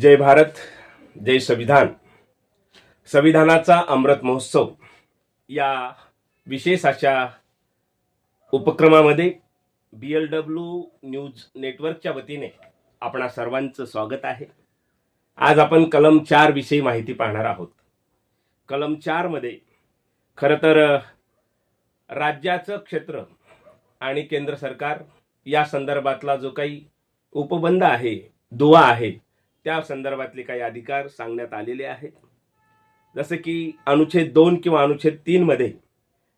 जय भारत जय संविधान. संविधानाचा अमृत महोत्सव या विशेष अशा उपक्रमामध्ये बी एल डब्ल्यू न्यूज नेटवर्कच्या वतीने आपणा सर्वांचं स्वागत आहे. आज आपण कलम चार विषयी माहिती पाहणार आहोत. कलम चारमध्ये खरं तर राज्याचं क्षेत्र आणि केंद्र सरकार या संदर्भातला जो काही उपबंध आहे दुवा आहे त्या संदर्भातले काही अधिकार सांगण्यात आलेले आहेत. जसं की अनुच्छेद दोन किंवा अनुच्छेद तीनमध्ये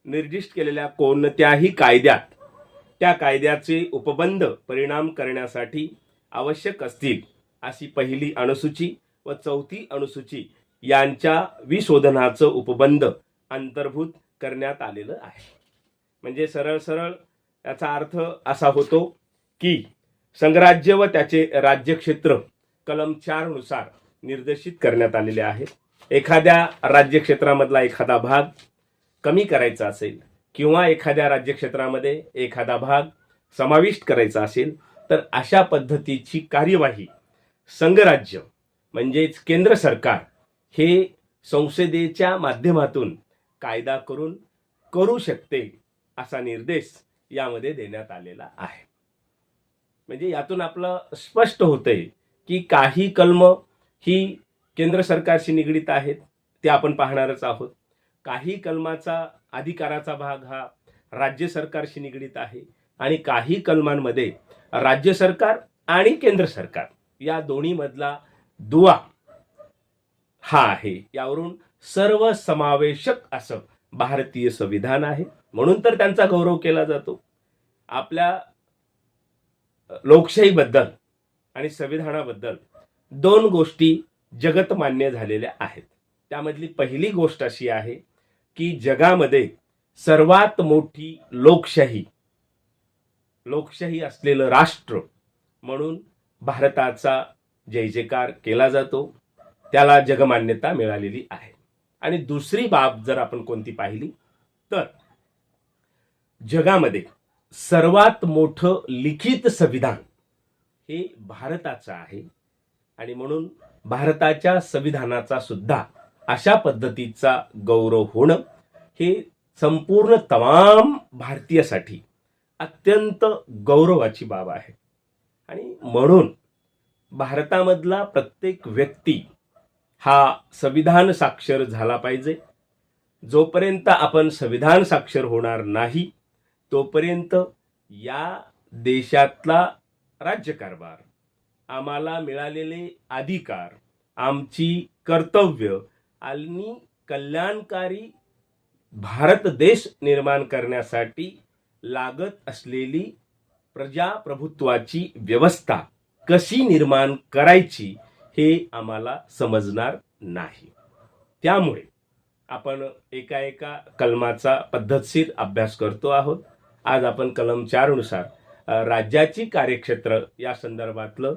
निर्दिष्ट केलेल्या कोणत्याही कायद्यात त्या कायद्याचे उपबंध परिणाम करण्यासाठी आवश्यक असतील अशी पहिली अनुसूची व चौथी अनुसूची यांच्या विशोधनाचं उपबंध अंतर्भूत करण्यात आलेलं आहे. म्हणजे सरळ सरळ याचा अर्थ असा होतो की संघराज्य व त्याचे राज्यक्षेत्र कलम चारनुसार निर्देशित करण्यात आलेले आहेत एखाद्या राज्यक्षेत्रामधला एखादा भाग कमी करायचा असेल किंवा एखाद्या राज्यक्षेत्रामध्ये एखादा भाग समाविष्ट करायचा असेल तर अशा पद्धतीची कार्यवाही संघराज्य म्हणजेच केंद्र सरकार हे संसदेच्या माध्यमातून कायदा करून करू शकते असा निर्देश यामध्ये देण्यात आलेला आहे. म्हणजे यातून आपलं स्पष्ट होतंय की काही कलम ही केंद्र सरकारशी निगडीत आहेत ते आपण पाहणारच आहोत. काही कलमाचा अधिकाराचा भाग हा राज्य सरकारशी निगडीत आहे आणि काही कलमांमध्ये राज्य सरकार आणि केंद्र सरकार या दोन्हीमधला दुवा हा आहे. यावरून सर्व समावेशक असं भारतीय संविधान आहे. म्हणून तर त्यांचा गौरव केला जातो. आपल्या लोकशाहीबद्दल आणि संविधानाबद्दल दोन गोष्टी जगतमान्य झालेल्या आहेत. त्यामधली पहिली गोष्ट अशी आहे की जगामध्ये सर्वात मोठी लोकशाही लोकशाही असलेलं राष्ट्र म्हणून भारताचा जय जयकार केला जातो. त्याला जगमान्यता मिळालेली आहे. आणि दुसरी बाब जर आपण कोणती पाहिली तर जगामध्ये सर्वात मोठं लिखित संविधान हे भारताचं आहे. आणि म्हणून भारताच्या संविधानाचा सुद्धा अशा पद्धतीचा गौरव होणं हे संपूर्ण तमाम भारतीयासाठी अत्यंत गौरवाची बाब आहे. आणि म्हणून भारतामधला प्रत्येक व्यक्ती हा संविधान साक्षर झाला पाहिजे. जोपर्यंत आपण संविधान साक्षर होणार नाही तोपर्यंत या देशातला राज्यकारभार. आम्हाला मिळालेले अधिकार आमची कर्तव्य आणि कल्याणकारी भारत देश निर्माण करण्यासाठी लागत असलेली प्रजाप्रभुत्वाची व्यवस्था कशी निर्माण करायची हे आम्हाला समजणार नाही. त्यामुळे आपण एका एका कलमाचा पद्धतशीर अभ्यास करतो आहोत. आज आपण कलम चारनुसार राज्याची कार्यक्षेत्र या संदर्भातलं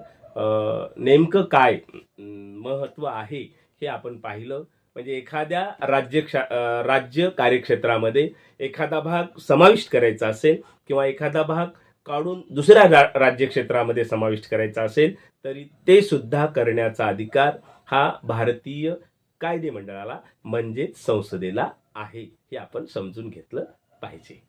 नेमकं काय महत्त्व आहे हे आपण पाहिलं. म्हणजे एखाद्या राज्यक्षा राज्य कार्यक्षेत्रामध्ये एखादा भाग समाविष्ट करायचा असेल किंवा एखादा भाग काढून दुसऱ्या रा राज्यक्षेत्रामध्ये समाविष्ट करायचा असेल तरी ते सुद्धा करण्याचा अधिकार हा भारतीय कायदेमंडळाला म्हणजेच संसदेला आहे हे आपण समजून घेतलं पाहिजे.